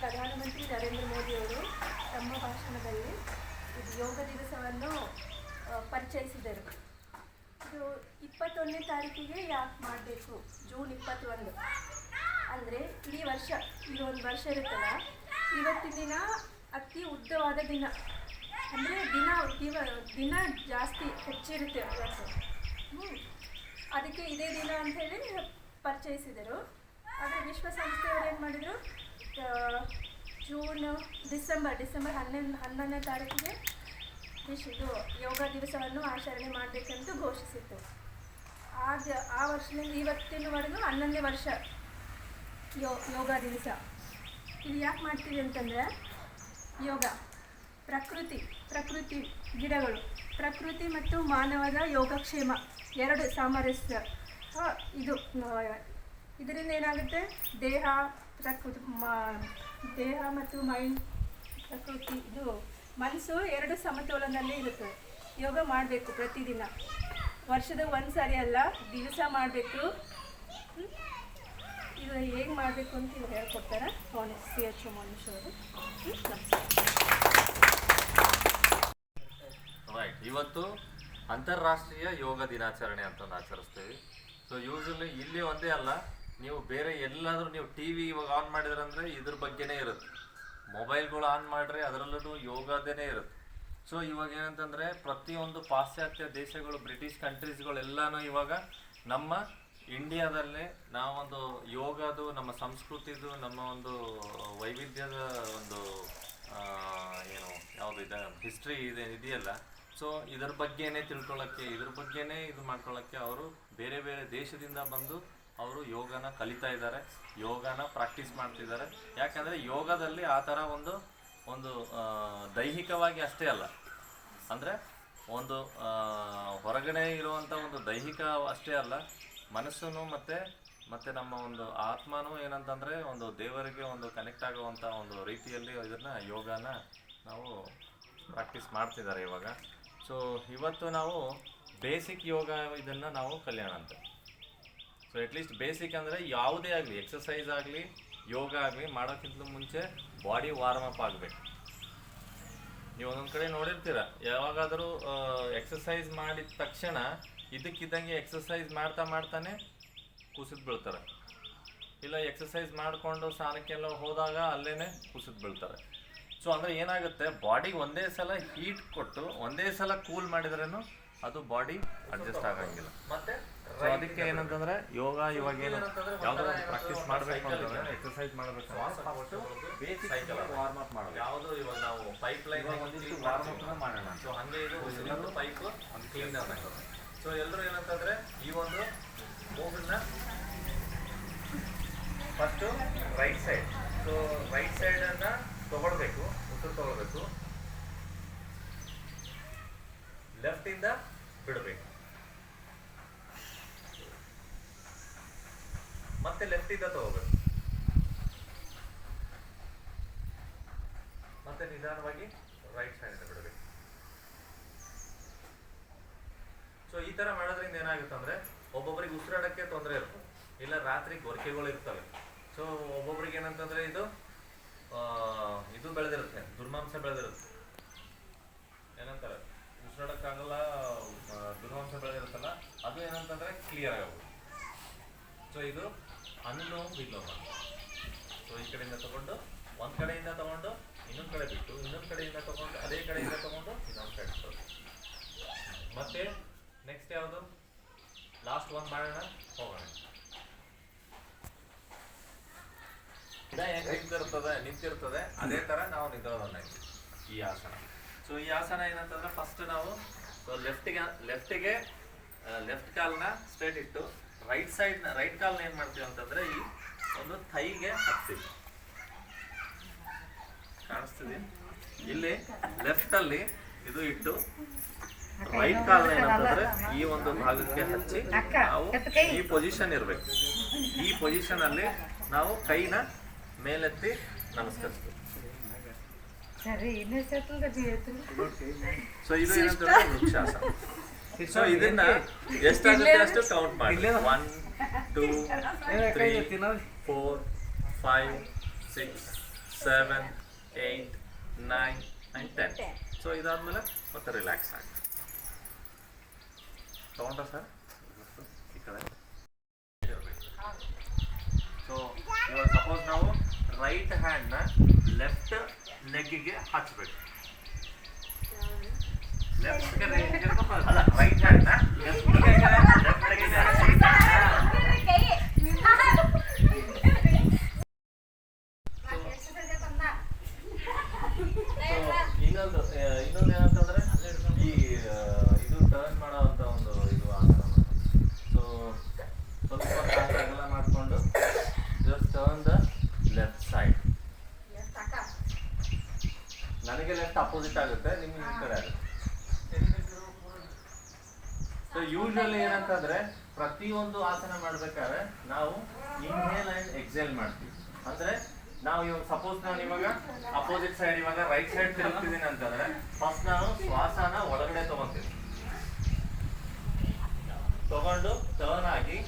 ಪ್ರಧಾನಮಂತ್ರಿ ನರೇಂದ್ರ ಮೋದಿಯವರು ತಮ್ಮ ಭಾಷಣದಲ್ಲಿ ಯೋಗ ದಿವಸವನ್ನು ಪರಿಚಯಿಸಿದರು. ಇದು ಇಪ್ಪತ್ತೊಂದನೇ ತಾರೀಕಿಗೆ ಯಾಕೆ ಮಾಡಬೇಕು? ಜೂನ್ ಇಪ್ಪತ್ತೊಂದು. ಅಂದರೆ ಇಡೀ ವರ್ಷ, ಈಗ ಒಂದು ವರ್ಷ ಇರುತ್ತಲ್ಲ, ಇವತ್ತಿನ ದಿನ ಅತಿ ಉದ್ದವಾದ ದಿನ. ಅಂದರೆ ದಿನ, ದಿವ, ದಿನ ಜಾಸ್ತಿ ಹೆಚ್ಚಿರುತ್ತೆ ಇವತ್ತು ಹ್ಞೂ ಅದಕ್ಕೆ ಇದೇ ದಿನ ಅಂಥೇಳಿ ಪರಿಚಯಿಸಿದರು. ಆದರೆ ವಿಶ್ವಸಂಸ್ಥೆಯವರು ಏನು ಮಾಡಿದರು? ಜೂನ್, ಡಿಸೆಂಬರ್ ಡಿಸೆಂಬರ್ ಹನ್ನೊಂದು ಹನ್ನೊಂದನೇ ತಾರೀಕಿಗೆ ಇದು ಯೋಗ ದಿವಸವನ್ನು ಆಚರಣೆ ಮಾಡಬೇಕೆಂದು ಘೋಷಿಸಿತ್ತು. ಆಗ ಆ ವರ್ಷದಿಂದ ಇವತ್ತಿನವರೆಗೂ ಹನ್ನೊಂದನೇ ವರ್ಷ ಯೋ ಯೋಗ ದಿವಸ. ಇದು ಯಾಕೆ ಮಾಡ್ತೀವಿ ಅಂತಂದರೆ ಯೋಗ ಪ್ರಕೃತಿ ಪ್ರಕೃತಿ ಗಿಡಗಳು ಪ್ರಕೃತಿ ಮತ್ತು ಮಾನವದ ಯೋಗಕ್ಷೇಮ ಎರಡು ಸಾಮರಸ್ಯ ಇದು ಆ, ಇದರಿಂದ ಏನಾಗುತ್ತೆ? ದೇಹ ಪ್ರಕೃತಿ ಮಾ- ದೇಹ ಮತ್ತು ಮೈಂಡ್ ಪ್ರಕೃತಿ ಇದು ಮನಸ್ಸು ಎರಡು ಸಮತೋಲನದಲ್ಲಿ ಇರುತ್ತೆ. ಯೋಗ ಮಾಡಬೇಕು ಪ್ರತಿದಿನ. ವರ್ಷದ ಒಂದು ಸಾರಿ ಅಲ್ಲ, ದಿವಸ ಮಾಡಬೇಕು. ಇದು ಹೇಗೆ ಮಾಡಬೇಕು ಅಂತ ಇವ್ರು ಹೇಳ್ಕೊಡ್ತಾರೆ. ಅವನು ಸಿ ಎಚ್ ಮನುಷ್ಯ ಅವರು. ರೈಟ್ ಇವತ್ತು ಅಂತಾರಾಷ್ಟ್ರೀಯ ಯೋಗ ದಿನಾಚರಣೆ ಅಂತ ಆಚರಿಸ್ತೀವಿ. ಸೊ ಯೂಶಲಿ ಇಲ್ಲಿ ಒಂದೇ ಅಲ್ಲ, ನೀವು ಬೇರೆ ಎಲ್ಲಾದರೂ ನೀವು ಟಿ ವಿ ಇವಾಗ ಆನ್ ಮಾಡಿದ್ರಂದ್ರೆ ಇದ್ರ ಬಗ್ಗೆನೇ ಇರುತ್ತೆ. ಮೊಬೈಲ್ಗಳು ಆನ್ ಮಾಡ್ರೆ ಅದರಲ್ಲೂ ಯೋಗದೇನೆ ಇರುತ್ತೆ. ಸೊ, ಇವಾಗ ಏನಂತಂದ್ರೆ ಪ್ರತಿಯೊಂದು ಪಾಶ್ಚಾತ್ಯ ದೇಶಗಳು, ಬ್ರಿಟಿಷ್ ಕಂಟ್ರೀಸ್ಗಳೆಲ್ಲನೂ ಇವಾಗ ನಮ್ಮ ಇಂಡಿಯಾದಲ್ಲೇ ನಾವೊಂದು ಯೋಗದು, ನಮ್ಮ ಸಂಸ್ಕೃತಿದು, ನಮ್ಮ ಒಂದು ವೈವಿಧ್ಯದ ಒಂದು ಏನು ಯಾವುದು ಇದೆ ಹಿಸ್ಟ್ರಿ ಇದೆ, ಇದೆಯಲ್ಲ. ಸೊ, ಇದರ ಬಗ್ಗೆನೇ ತಿಳ್ಕೊಳ್ಳೋಕ್ಕೆ ಇದ್ರ ಬಗ್ಗೆನೇ ಇದು ಮಾಡ್ಕೊಳ್ಳೋಕ್ಕೆ ಅವರು ಬೇರೆ ಬೇರೆ ದೇಶದಿಂದ ಬಂದು ಅವರು ಯೋಗನ ಕಲಿತಾ ಇದ್ದಾರೆ, ಯೋಗನ ಪ್ರಾಕ್ಟೀಸ್ ಮಾಡ್ತಿದ್ದಾರೆ. ಯಾಕಂದರೆ ಯೋಗದಲ್ಲಿ ಆ ಥರ ಒಂದು ಒಂದು ದೈಹಿಕವಾಗಿ ಅಷ್ಟೇ ಅಲ್ಲ. ಅಂದರೆ ಒಂದು ಹೊರಗಡೆ ಇರುವಂಥ ಒಂದು ದೈಹಿಕ ಅಷ್ಟೇ ಅಲ್ಲ. ಮನಸ್ಸನ್ನು ಮತ್ತು ಮತ್ತು ನಮ್ಮ ಒಂದು ಆತ್ಮನೂ ಏನಂತಂದರೆ ಒಂದು ದೇವರಿಗೆ ಒಂದು ಕನೆಕ್ಟ್ ಆಗುವಂಥ ಒಂದು ರೀತಿಯಲ್ಲಿ ಇದನ್ನು ಯೋಗನ ನಾವು ಪ್ರಾಕ್ಟೀಸ್ ಮಾಡ್ತಿದ್ದಾರೆ ಇವಾಗ. ಸೊ ಇವತ್ತು ನಾವು ಬೇಸಿಕ್ ಯೋಗ ಇದನ್ನು ನಾವು ಕಲ್ಯಾಣ ಅಂತ ಸೊ ಅಟ್ಲೀಸ್ಟ್ ಬೇಸಿಕ್ ಅಂದರೆ ಯಾವುದೇ ಆಗಲಿ ಎಕ್ಸಸೈಸ್ ಆಗಲಿ, ಯೋಗ ಆಗಲಿ ಮಾಡೋಕ್ಕಿಂತ ಮುಂಚೆ ಬಾಡಿ ವಾರ್ಮ್ ಅಪ್ ಆಗಬೇಕು. ನೀವು ಒಂದೊಂದು ಕಡೆ ನೋಡಿರ್ತೀರ, ಯಾವಾಗಾದರೂ ಎಕ್ಸಸೈಸ್ ಮಾಡಿದ ತಕ್ಷಣ ಇದಕ್ಕಿದ್ದಂಗೆ ಎಕ್ಸಸೈಸ್ ಮಾಡ್ತಾ ಮಾಡ್ತಾನೆ ಕುಸಿದು ಬೀಳ್ತಾರೆ. ಇಲ್ಲ ಎಕ್ಸಸೈಸ್ ಮಾಡಿಕೊಂಡು ಸ್ನಾನಕ್ಕೆಲ್ಲ ಹೋದಾಗ ಅಲ್ಲೇ ಕುಸಿದು ಬೀಳ್ತಾರೆ. ಸೊ ಅಂದರೆ ಏನಾಗುತ್ತೆ ಬಾಡಿ ಒಂದೇ ಸಲ ಹೀಟ್ ಕೊಟ್ಟು ಒಂದೇ ಸಲ ಕೂಲ್ ಮಾಡಿದ್ರೇನು ಅದು ಬಾಡಿ ಅಡ್ಜಸ್ಟ್ ಆಗಂಗಿಲ್ಲ. ಮತ್ತೆ ಸೊ ಅದಕ್ಕೆ ಏನಂತಂದ್ರೆ ಯೋಗ ಇವಾಗ ಏನು ಯಾವ್ದಾದ್ರು ಪ್ರಾಕ್ಟೀಸ್ ಮಾಡಬೇಕು ಅಂತಂದ್ರೆ ಎಕ್ಸರ್ಸೈಸ್ ಮಾಡಬೇಕು ಬೇಸಿಕ್ ವಾರ್ಮ್ ಅಪ್ ಮಾಡಬೇಕು. ಯಾವುದು ಇವಾಗ ನಾವು ಪೈಪ್ ಲೈನ್ ಒಂದಿಷ್ಟು ವಾರ್ಮ್ ಅಪ್ ಮಾಡೋಣ ಸೊ ಹಂಗೆ ಇದು ಒಂದು ಪೈಪ್ ಒಂದು ಕ್ಲೀನ್ ಸೊ ಎಲ್ಲರೂ ಏನಂತಂದ್ರೆ ಈ ಒಂದು ಮೂಗನ್ನ first right side so right ಸೈಡನ್ನು ತಗೊಳ್ಬೇಕು ಉತ್ತರ ತಗೊಳ್ಬೇಕು. ಲೆಫ್ಟಿಂದ ಬಿಡಬೇಕು. ಮತ್ತೆ ಲೆಫ್ಟಿಂದ ತಗೋಬೇಕು. ಮತ್ತೆ ನಿಧಾನವಾಗಿ ರೈಟ್ ಸೈಡಿಂದ ಬಿಡಬೇಕು. ಸೊ ಈ ತರ ಮಾಡೋದ್ರಿಂದ ಏನಾಗುತ್ತೆ ಅಂದ್ರೆ ಒಬ್ಬೊಬ್ಬರಿಗೆ ಉಸಿರಾಡಕ್ಕೆ ತೊಂದರೆ ಇರ್ತದೆ ಇಲ್ಲ ರಾತ್ರಿ ಗೊರಕೆಗಳು ಇರ್ತವೆ. ಸೊ ಒಬ್ಬೊಬ್ರಿಗೆ ಏನಂತಂದ್ರೆ ಇದು ಇದು ಬೆಳೆದಿರುತ್ತೆ. ದುರ್ಮಾಂಸ ಬೆಳೆದಿರುತ್ತೆ. ಏನಂತಾರೆ ಉಸಿರಾಡಕ್ಕಾಗಲ್ಲ ಆ, ದುರ್ಮಾಂಸ ಬೆಳೆದಿರುತ್ತಲ್ಲ ಅದು ಏನಂತಂದ್ರೆ ಕ್ಲಿಯರ್ ಆಗುತ್ತೆ ಸೊ ಇದು ಅನುಲೋಮ ವಿಲೋಮ ಸೊ ಈ ಕಡೆಯಿಂದ ತಗೊಂಡು, ಒಂದ್ ಕಡೆಯಿಂದ ತಗೊಂಡು, ಇನ್ನೊಂದ್ ಕಡೆ ಬಿಟ್ಟು, ಇನ್ನೊಂದ್ ಕಡೆಯಿಂದ ತಗೊಂಡು, ಅದೇ ಕಡೆಯಿಂದ ತಗೊಂಡು, ಇನ್ನೊಂದ್ ಕಡೆ. ಮತ್ತೆ ನೆಕ್ಸ್ಟ್ ಯಾವುದು? ಲಾಸ್ಟ್ ಒಂದ್ ಮಾಡೋಣ, ಹೋಗೋಣ. ನಿಂತಿರ್ತದೆ ನಿಂತಿರ್ತದೆ. ಅದೇ ತರ ನಾವು ನಿಂತ್ಕೊಳ್ಳೋಣ ಈ ಆಸನ. ಸೊ ಈ ಆಸನ ಏನಂತಂದ್ರೆ ಫಸ್ಟ್ ನಾವು ಲೆಫ್ಟಿಗೆ ಲೆಫ್ಟಿಗೆ ಲೆಫ್ಟ್ ಕಾಲ್ನ ಸ್ಟ್ರೇಟ್ ಇಟ್ಟು ರೈಟ್ ಸೈಡ್ನ ರೈಟ್ ಕಾಲ್ನ ಏನ್ ಮಾಡ್ತೀವಿ ಅಂತಂದ್ರೆ ಈ ಒಂದು ಥೈಗೆ ಹಾಕ್ತೀವಿ. ಕಾಣಿಸ್ತಿದೆ? ಇಲ್ಲಿ ಲೆಫ್ಟ್ ಅಲ್ಲಿ ಇದು ಇಟ್ಟು ರೈಟ್ ಕಾಲ್ ಏನಂತಂದ್ರೆ ಈ ಒಂದು ಭಾಗಕ್ಕೆ ಹಚ್ಚಿ ನಾವು ಈ ಪೊಸಿಷನ್ ಇರ್ಬೇಕು. ಈ ಪೊಸಿಷನ್ ಅಲ್ಲಿ ನಾವು ಕೈನ ಮೇಲೆತ್ತಿ ನಮಸ್ಕರಿಸ್ತೀವಿ. ಸರಿ ಸೊ ಇದು ಏನಂತಂದ್ರೆ ವೃಕ್ಷಾಸನ. ಸೊ ಇದನ್ನ ಎಷ್ಟಾಗುತ್ತೆ ಅಷ್ಟು ಕೌಂಟ್ ಮಾಡಿ. One two three four five six seven eight nine and ten so ಇದಾದ್ಮೇಲೆ ಮತ್ತೆ ರಿಲ್ಯಾಕ್ಸ್ ಆಗಿ. ತಗೊಂಡ್ರ ಸರ್ ಈ ಕಡೆ. ಸೊ ಇವಾಗ ಸಪೋಸ್ ನಾವು ರೈಟ್ ಹ್ಯಾಂಡ್ನ ಲೆಫ್ಟ್ ಲೆಗ್ಗಿಗೆ ಹಚ್ಬೇಕು ಲೆಫ್ಟ್ ಅಲ್ಲ ರೈಟ್ ಹ್ಯಾಂಡ್ನ ಲೆಫ್ಟ್ ಲೆಫ್ಟ್ ಲೆಗ್ಗಿಗೆ ಹಚ್ಚಿ ಇನ್ನೊಂದು ಆ, ಇನ್ನೊಂದು ಏನಂತಂದ್ರೆ ಈ ಆ, ಇದು ಟರ್ನ್ ಮಾಡೋವಂಥ ಒಂದು ಇದು ಆಸನ ಸೊ ಸ್ವಲ್ಪ ಕಾಲ ಅಗಲ ಮಾಡಿಕೊಂಡು just turn the left side ನನಗೆ ಲೆಫ್ಟ್ ಅಪೋಸಿಟ್ ಆಗುತ್ತೆ, ನಿಮ್ಗೆ ಈ ಕಡೆ ಆಗುತ್ತೆ. ಸೊ ಯೂಶಲಿ ಏನಂತಂದ್ರೆ, ಪ್ರತಿಯೊಂದು ಆಸನ ಮಾಡ್ಬೇಕಾದ್ರೆ ನಾವು ಇನ್ಹೇಲ್ ಅಂಡ್ ಎಕ್ಸೇಲ್ ಮಾಡ್ತೀವಿ. ಅಂದ್ರೆ, ನಾವು ಇವಾಗ ಸಪೋಸ್ ನಾನು ಇವಾಗ ಅಪೋಸಿಟ್ ಸೈಡ್ ಇವಾಗ ರೈಟ್ ಸೈಡ್ ತಿರುಗ್ತಿದ್ದೀನಿ ಅಂತಂದ್ರೆ ಫಸ್ಟ್ ನಾನು ಶ್ವಾಸನ ಒಳಗಡೆ ತಗೊಂತೀನಿ ತಗೊಂಡು ಟರ್ನ್ ಆಗಿ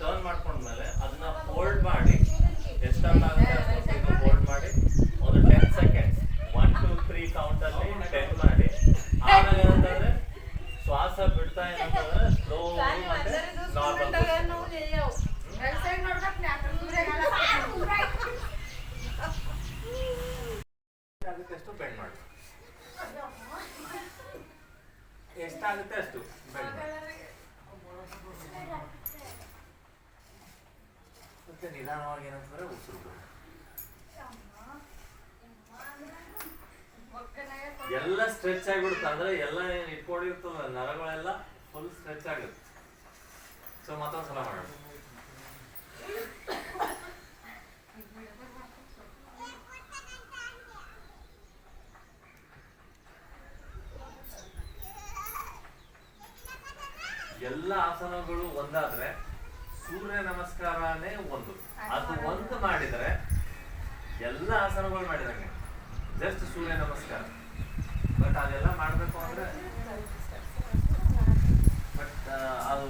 ಟರ್ನ್ ಮಾಡ್ಕೊಂಡ್ಮೇಲೆ ಅದನ್ನ ಹೋಲ್ಡ್ ಮಾಡಿ ಎಷ್ಟಾಗುತ್ತೆ ಅಷ್ಟು ಹೋಲ್ಡ್ ಮಾಡಿ ಒಂದು ten seconds one two three count ಅಲ್ಲಿ ಟೆನ್ ಮಾಡಿ ಆಮೇಲೆ ಏನಂತಂದ್ರೆ ಸ್ಲೋ ಮತ್ತೆ ನಾರ್ಮಲ್ ಎಷ್ಟಾಗುತ್ತೆ ಅಷ್ಟು ಬೆಂಡ್ ಮಾಡಿ. ಎಷ್ಟಾಗುತ್ತೆ ಅಷ್ಟು ಬೆಂಡ್ ಮತ್ತೆ ನಿಧಾನವಾಗಿ ಏನಂತಂದ್ರೆ ಉಸಿರು ಎಲ್ಲ ಸ್ಟ್ರೆಚ್ ಆಗಿಬಿಡುತ್ತೆ. ಅಂದ್ರೆ ಎಲ್ಲ ಏನ್ ಇಟ್ಕೊಂಡಿರ್ತದ, ನರಗಳೆಲ್ಲ ಫುಲ್ ಸ್ಟ್ರೆಚ್ ಆಗುತ್ತೆ. ಸೊ ಮತ್ತೊಂದ್ಸಲ ಮಾಡೋಣ. ಎಲ್ಲ ಆಸನಗಳು ಒಂದಾದ್ರೆ ಸೂರ್ಯ ನಮಸ್ಕಾರನೇ ಒಂದು. ಅದು ಒಂದು ಮಾಡಿದ್ರೆ ಎಲ್ಲ ಆಸನಗಳು ಮಾಡಿದಂಗೆ. ಜಸ್ಟ್ ಸೂರ್ಯ ನಮಸ್ಕಾರ. ಅದೆಲ್ಲ ಮಾಡಬೇಕು ಅಂದರೆ ಬಟ್ ಅದು